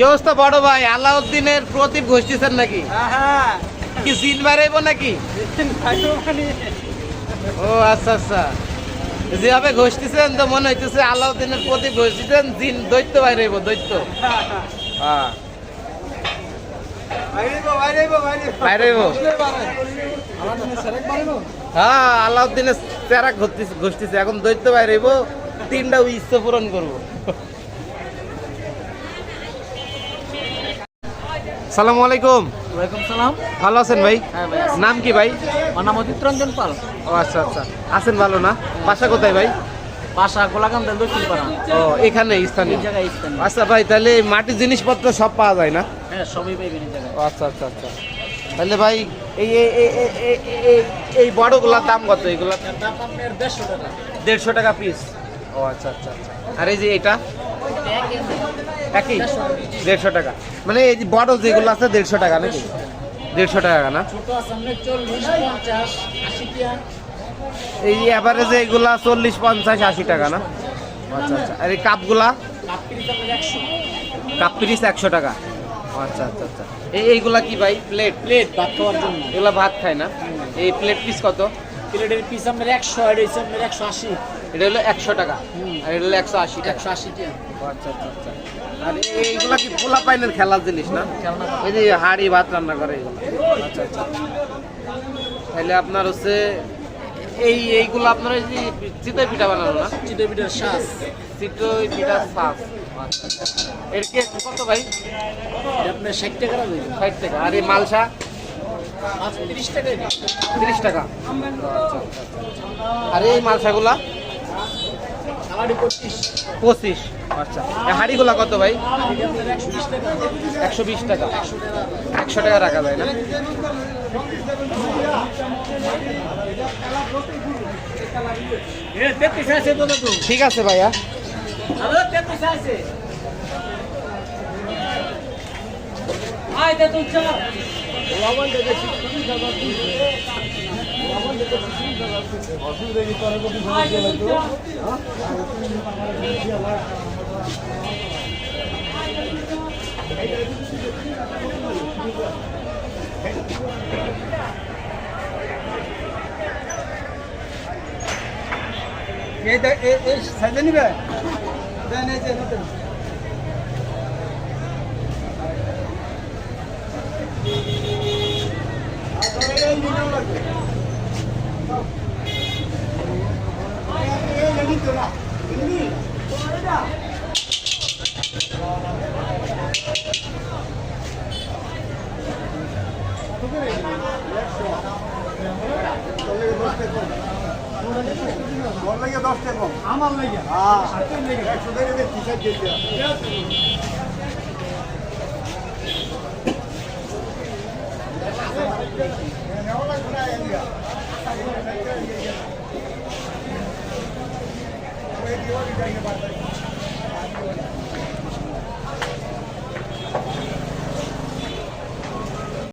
কি অবস্থা বড় ভাই? আলাউদ্দিনের প্রদীপ ঘষতেছেন নাকি? হ্যাঁ। কি জিন বাড়াইব নাকি? ও আচ্ছা আচ্ছা। যেভাবে ঘষতেছেন তো মনে হইতেছে আলাউদ্দিনের প্রদীপ ঘষতেছেন জিন দৈত্য বাইরেব দৈত্য। হ্যাঁ। হ্যাঁ আলাউদ্দিনের চেরা ঘষতেছে ঘষতেছে। এখন দৈত্য বাইরেব তিনটা ইচ্ছা পূরণ করব। সালামু আলাইকুম। ওয়ালাইকুম সালাম। ভালো আছেন ভাই? হ্যাঁ। নাম কি ভাই? আমার নাম অজিত রঞ্জন পাল। ও আচ্ছা আচ্ছা। আছেন ভালো না? বাসা কোথায় ভাই? বাসা গোলাকান্দাল দক্ষিণ পাড়া ও এখানে স্থানীয়। জায়গায় স্থান আচ্ছা ভাই তাহলে মাটির জিনিসপত্র সব পাওয়া যায় না? হ্যাঁ সবই পাইবেন এই জায়গায় আচ্ছা আচ্ছা আচ্ছা। তাহলে ভাই এই এই- এই- এই- এই- এই- এই বড়গুলার দাম কত? এগুলা দাম আপনার দেড়শো টাকা। দেড়শো টাকা পিস ও আচ্ছা আচ্ছা আচ্ছা। আর এই যে এটা? একই? দেড়শো টাকা। মানে এই যে বড় যেগুলো আছে দেড়শো টাকা নাকি? দেড়শো টাকা না? এই অ্যাভারেজে এগুলা চল্লিশ পঞ্চাশ আশি টাকা না? আচ্ছা আচ্ছা। আর এই কাপগুলা? কাপ পিস একশো টাকা। আচ্ছা আচ্ছা আচ্ছা। এই এইগুলা কি ভাই? প্লেট প্লেট ভাত খাওয়ার জন্য। এগুলা ভাত খায় না? এই প্লেট পিস কত? প্লেটের পিস আপনার একশো আর আপনার একশো আশি। এটা হলো একশো টাকা। আর এটা হলো একশো আশি টাকা। একশো আশি টাকা আচ্ছা আচ্ছা আচ্ছা। আর এই- এইগুলা কি পোলা পাইনের খেলার জিনিস না? এই যে হাড়ি ভাত রান্না করে আচ্ছা আচ্ছা। তাহলে আপনার হচ্ছে এই এইগুলো আপনার এই যে চিতই পিঠা বানানো না? চিতই পিঠার শ্বাস চিতই পিঠা সাস। আচ্ছা। এর কত ভাই? আপনার ষাট টাকা ষাট টাকা। আর এই মালসা? তিরিশ টাকা? আচ্ছা, আচ্ছা, আচ্ছা। আর এই মালসাগুলা? পঁচিশ। আচ্ছা। হাঁড়িগুলা কত ভাই? একশো বিশ টাকা। একশো টাকা রাখা যায় না? ঠিক আছে ভাইয়া। আছে এই সাইজে নিবে? দেন এই যে। আমার লাগে একশো টাকা দিয়ে টি-শার্ট দিয়ে দিও।